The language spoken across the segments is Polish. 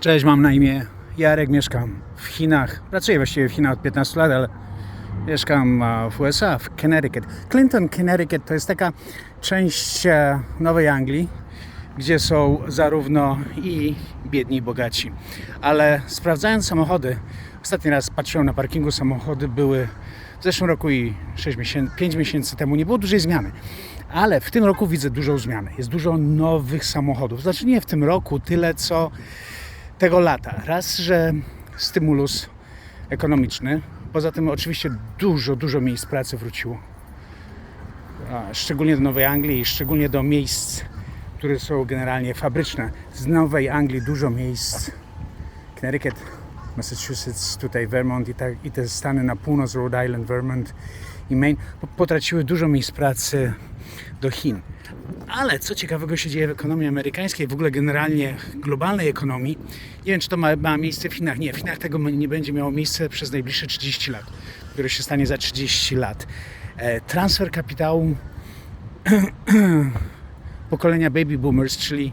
Cześć, mam na imię Jarek, mieszkam w Chinach. Pracuję właściwie w Chinach od 15 lat, ale mieszkam e, w USA, w Connecticut. Clinton, Connecticut to jest taka część e, Nowej Anglii, gdzie są zarówno i biedni, i bogaci. Ale sprawdzając samochody, ostatni raz patrzyłem na parkingu, samochody były w zeszłym roku i 6 miesięcy, 5 miesięcy temu nie było dużej zmiany. Ale w tym roku widzę dużą zmianę. Jest dużo nowych samochodów. Znaczy nie w tym roku tyle, co tego lata. Raz, że stymulus ekonomiczny. Poza tym oczywiście dużo, dużo miejsc pracy wróciło. Szczególnie do Nowej Anglii i szczególnie do miejsc, które są generalnie fabryczne. Z Nowej Anglii dużo miejsc. Connecticut, Massachusetts, tutaj Vermont i, tak, i te stany na północ, Rhode Island, Vermont i Maine, po- potraciły dużo miejsc pracy do Chin. Ale co ciekawego się dzieje w ekonomii amerykańskiej, w ogóle generalnie globalnej ekonomii. Nie wiem, czy to ma, ma miejsce w Chinach. Nie, w Chinach tego nie będzie miało miejsce przez najbliższe 30 lat, które się stanie za 30 lat. E, transfer kapitału pokolenia baby boomers, czyli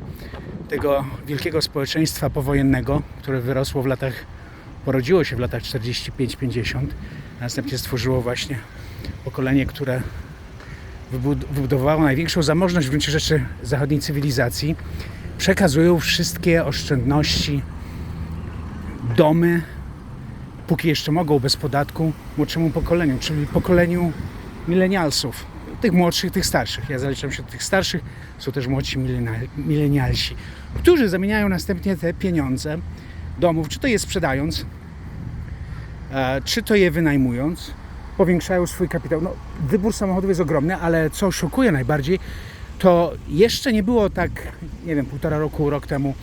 tego wielkiego społeczeństwa powojennego, które wyrosło w latach, porodziło się w latach 45-50, a następnie stworzyło właśnie pokolenie, które wybud- wybudowało największą zamożność w gruncie rzeczy zachodniej cywilizacji, przekazują wszystkie oszczędności, domy, póki jeszcze mogą bez podatku, młodszemu pokoleniu, czyli pokoleniu milenialsów. Tych młodszych, tych starszych. Ja zaliczam się do tych starszych, są też młodsi milenia- milenialsi, którzy zamieniają następnie te pieniądze domów, czy to je sprzedając, czy to je wynajmując, powiększają swój kapitał. No, wybór samochodów jest ogromny, ale co szokuje najbardziej, to jeszcze nie było tak, nie wiem, półtora roku, rok temu,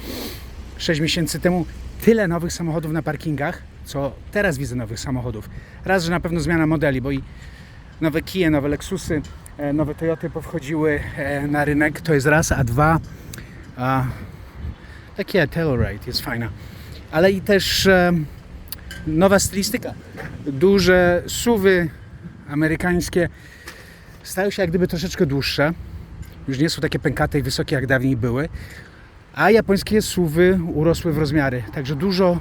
sześć miesięcy temu, tyle nowych samochodów na parkingach, co teraz widzę nowych samochodów. Raz, że na pewno zmiana modeli, bo i nowe Kia, nowe Lexusy, e, nowe Toyoty powchodziły e, na rynek, to jest raz, a dwa, a, takie Telluride jest fajna, ale i też e, nowa stylistyka. Duże suwy amerykańskie stają się jak gdyby troszeczkę dłuższe. Już nie są takie pękate i wysokie jak dawniej były. A japońskie suwy urosły w rozmiary. Także dużo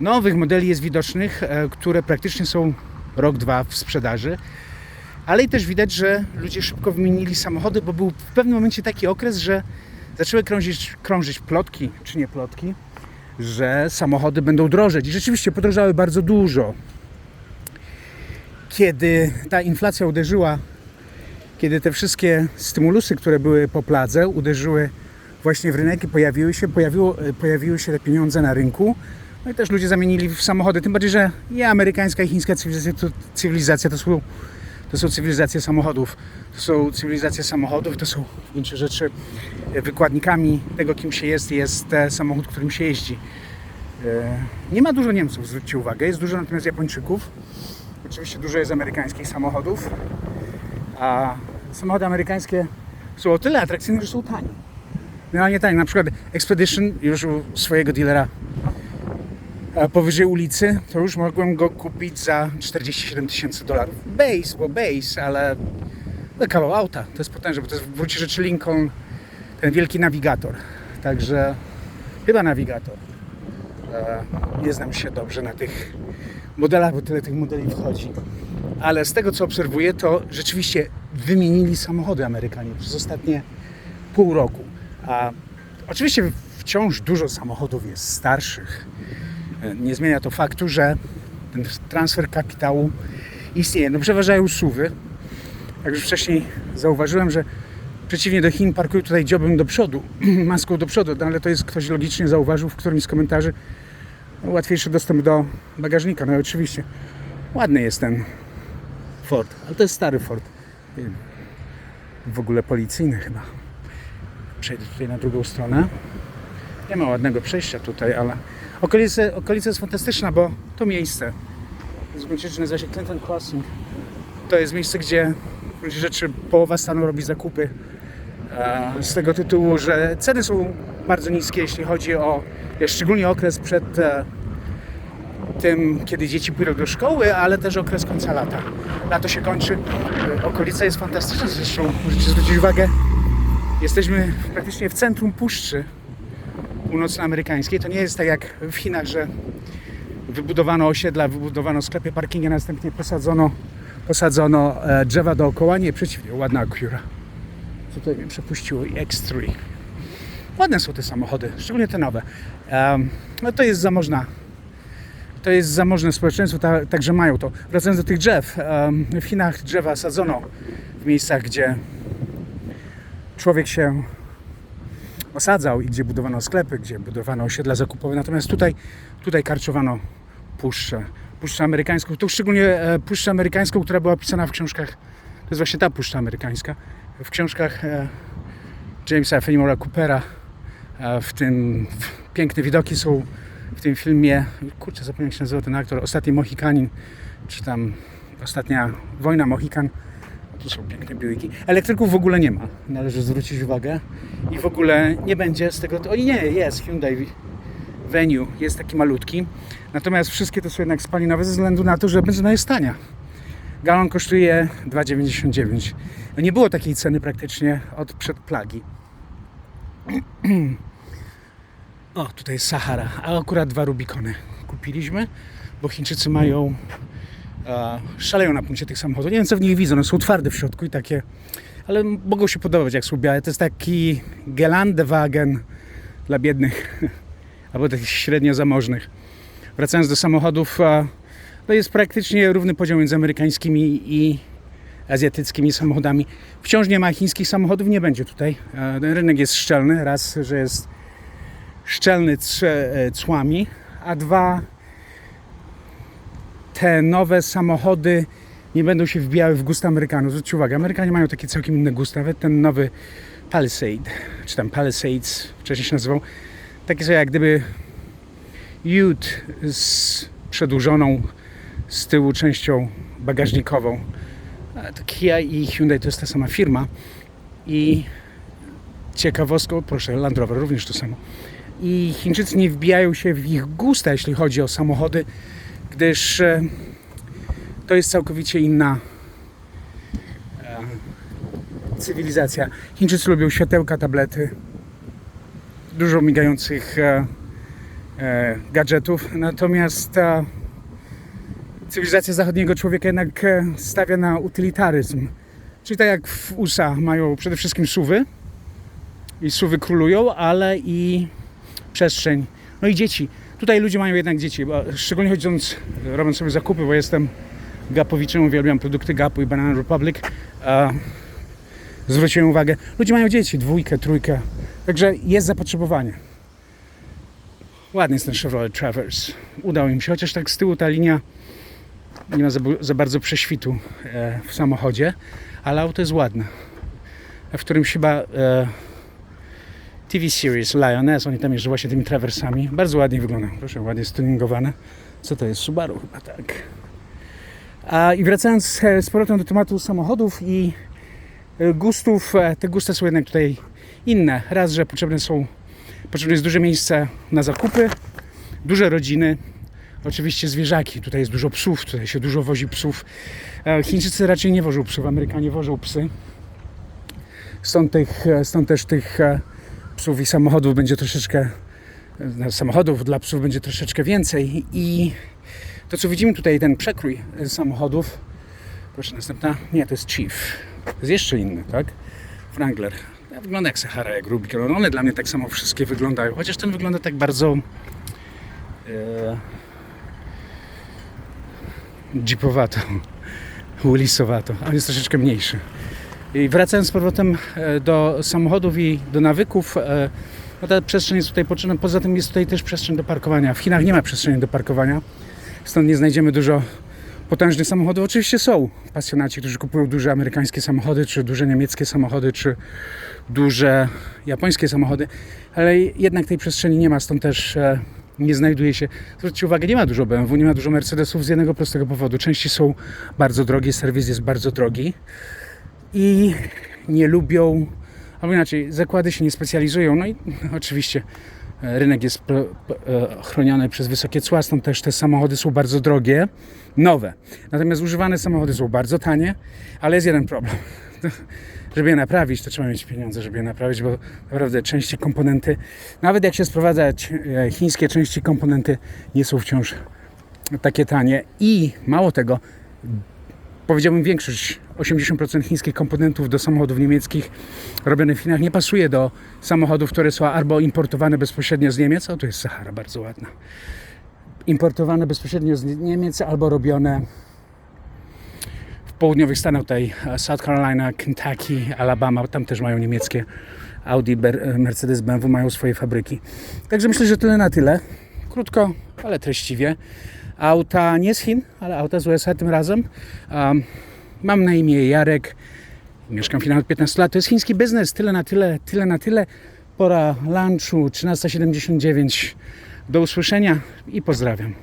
nowych modeli jest widocznych, e, które praktycznie są rok, dwa w sprzedaży. Ale i też widać, że ludzie szybko wymienili samochody, bo był w pewnym momencie taki okres, że zaczęły krążyć, krążyć plotki, czy nie plotki, że samochody będą drożeć. I rzeczywiście podrożały bardzo dużo. Kiedy ta inflacja uderzyła, kiedy te wszystkie stymulusy, które były po pladze, uderzyły właśnie w rynek i pojawiły się, pojawiło, pojawiły się te pieniądze na rynku, no i też ludzie zamienili w samochody. Tym bardziej, że i amerykańska, i chińska cywilizacja to, cywilizacja to są to są cywilizacje samochodów. To są cywilizacje samochodów, to są w gruncie rzeczy e, wykładnikami tego, kim się jest, jest e, samochód, którym się jeździ. E, Nie ma dużo Niemców, zwróćcie uwagę, jest dużo natomiast Japończyków. Oczywiście dużo jest amerykańskich samochodów, a samochody amerykańskie są o tyle atrakcyjne, że są tanie. Generalnie tanie. Na przykład Expedition już u swojego dealera powyżej ulicy, to już mogłem go kupić za 47 tysięcy dolarów. Base, bo base, ale to kawał auta. To jest potężne, bo to jest w gruncie rzeczy Lincoln, ten wielki nawigator. Także chyba nawigator. E, Nie znam się dobrze na tych modelach, bo tyle tych modeli wchodzi. Ale z tego co obserwuję, to rzeczywiście wymienili samochody Amerykanie przez ostatnie pół roku. A oczywiście wciąż dużo samochodów jest starszych. Nie zmienia to faktu, że ten transfer kapitału istnieje. No przeważają suwy. Jak już wcześniej zauważyłem, że przeciwnie do Chin parkują tutaj dziobem do przodu, maską do przodu, no ale to jest ktoś logicznie zauważył w którymś z komentarzy no, łatwiejszy dostęp do bagażnika. No oczywiście ładny jest ten Ford, ale to jest stary Ford. W ogóle policyjny chyba. Przejdę tutaj na drugą stronę. Nie ma ładnego przejścia tutaj, ale okolice, okolica jest fantastyczna, bo to miejsce z gruncie rzeczy nazywa się Clinton Crossing. To jest miejsce, gdzie w gruncie rzeczy połowa stanu robi zakupy. E, Z tego tytułu, że ceny są bardzo niskie, jeśli chodzi o e, szczególnie okres przed e, tym, kiedy dzieci pójdą do szkoły, ale też okres końca lata. Lato się kończy. Okolica jest fantastyczna, zresztą możecie zwrócić uwagę, jesteśmy praktycznie w centrum puszczy północnoamerykańskiej. To nie jest tak jak w Chinach, że wybudowano osiedla, wybudowano sklepy, parkingi, następnie posadzono, posadzono e, drzewa dookoła. Nie, przeciwnie, ładna Acura. Co tutaj mnie przepuściło? I X3. Ładne są te samochody, szczególnie te nowe. Em, no to jest zamożna to jest zamożne społeczeństwo, ta, także mają to. Wracając do tych drzew, w Chinach drzewa sadzono w miejscach, gdzie człowiek się osadzał i gdzie budowano sklepy, gdzie budowano osiedla zakupowe. Natomiast tutaj, tutaj karczowano puszczę, puszczę amerykańską. To szczególnie e, puszczę amerykańską, która była pisana w książkach. To jest właśnie ta puszcza amerykańska. W książkach e, Jamesa Fenimora Coopera e, w tym piękne widoki są w tym filmie, kurczę zapomniałem jak się nazywa ten aktor, Ostatni Mohikanin, czy tam Ostatnia Wojna Mohikan. Tu są piękne biłyki. Elektryków w ogóle nie ma, należy zwrócić uwagę. I w ogóle nie będzie z tego, o nie, jest Hyundai Venue, jest taki malutki. Natomiast wszystkie to są jednak spalinowe ze względu na to, że benzyna jest tania. Galon kosztuje 2,99. No nie było takiej ceny praktycznie od przed plagi. O, tutaj jest Sahara, a akurat dwa Rubikony kupiliśmy, bo Chińczycy mają szaleją na punkcie tych samochodów. Nie wiem co w nich widzą, one są twarde w środku i takie, ale mogą się podobać jak są białe. To jest taki Gelandewagen dla biednych albo takich średnio zamożnych. Wracając do samochodów, to jest praktycznie równy poziom między amerykańskimi i azjatyckimi samochodami. Wciąż nie ma chińskich samochodów, nie będzie tutaj. Ten rynek jest szczelny, raz, że jest szczelny e, cłami, a dwa, te nowe samochody nie będą się wbijały w gust Amerykanów. Zwróćcie uwagę, Amerykanie mają takie całkiem inne gusty. Nawet ten nowy Palisade, czy tam Palisades wcześniej się nazywał, takie są jak gdyby Ute z przedłużoną z tyłu częścią bagażnikową. To Kia i Hyundai to jest ta sama firma. I ciekawostką, proszę, Land Rover również to samo. I Chińczycy nie wbijają się w ich gusta, jeśli chodzi o samochody, gdyż e, to jest całkowicie inna e, cywilizacja. Chińczycy lubią światełka, tablety, dużo migających e, gadżetów, natomiast cywilizacja zachodniego człowieka jednak stawia na utylitaryzm. Czyli tak jak w USA mają przede wszystkim suwy i suwy królują, ale i przestrzeń. No i dzieci. Tutaj ludzie mają jednak dzieci, bo szczególnie chodząc, robiąc sobie zakupy, bo jestem gapowiczem, uwielbiam produkty Gapu i Banana Republic. E, zwróciłem uwagę, ludzie mają dzieci, dwójkę, trójkę, także jest zapotrzebowanie. Ładny jest ten Chevrolet Traverse. Udało im się, chociaż tak z tyłu ta linia nie ma za, za bardzo prześwitu e, w samochodzie, ale auto jest ładne. W którymś chyba e, TV Series Lioness, oni tam jeżdżą właśnie tymi trawersami. Bardzo ładnie wygląda. Proszę, ładnie stuningowane. Co to jest? Subaru chyba, tak. A, I wracając z powrotem do tematu samochodów i e, gustów, e, te gusta są jednak tutaj inne. Raz, że potrzebne są, potrzebne jest duże miejsce na zakupy, duże rodziny, oczywiście zwierzaki. Tutaj jest dużo psów, tutaj się dużo wozi psów. E, Chińczycy raczej nie wożą psów, Amerykanie wożą psy. Stąd, tych, stąd też tych psów i samochodów będzie troszeczkę, e, samochodów dla psów będzie troszeczkę więcej i to co widzimy tutaj, ten przekrój samochodów, proszę następna, nie, to jest Chief, to jest jeszcze inny, tak? Wrangler. Wygląda jak Sahara, jak Rubicon, one dla mnie tak samo wszystkie wyglądają, chociaż ten wygląda tak bardzo e, jeepowato, Willisowato, on jest troszeczkę mniejszy. I wracając z powrotem e, do samochodów i do nawyków, e, no ta przestrzeń jest tutaj potrzebna. Poza tym jest tutaj też przestrzeń do parkowania. W Chinach nie ma przestrzeni do parkowania, stąd nie znajdziemy dużo potężnych samochodów. Oczywiście są pasjonaci, którzy kupują duże amerykańskie samochody, czy duże niemieckie samochody, czy duże japońskie samochody, ale jednak tej przestrzeni nie ma, stąd też e, nie znajduje się. Zwróćcie uwagę, nie ma dużo BMW, nie ma dużo Mercedesów z jednego prostego powodu. Części są bardzo drogie, serwis jest bardzo drogi i nie lubią, albo inaczej, zakłady się nie specjalizują. No i oczywiście e, rynek jest e, chroniony przez wysokie cła, stąd też te samochody są bardzo drogie, nowe. Natomiast używane samochody są bardzo tanie, ale jest jeden problem. żeby je naprawić, to trzeba mieć pieniądze, żeby je naprawić, bo naprawdę części, komponenty, nawet jak się sprowadzać e, chińskie części, komponenty nie są wciąż takie tanie i mało tego, powiedziałbym większość, 80% chińskich komponentów do samochodów niemieckich robionych w Chinach nie pasuje do samochodów, które są albo importowane bezpośrednio z Niemiec, o tu jest Sahara, bardzo ładna, importowane bezpośrednio z Niemiec albo robione w południowych Stanach, tutaj e, South Carolina, Kentucky, Alabama, tam też mają niemieckie Audi, Mercedes, BMW mają swoje fabryki. Także myślę, że tyle na tyle. Krótko, ale treściwie. Auta nie z Chin, ale auta z USA tym razem. Um, mam na imię Jarek. Mieszkam w Chinach od 15 lat. To jest chiński biznes. Tyle na tyle, tyle na tyle. Pora lunchu 13.79. Do usłyszenia i pozdrawiam.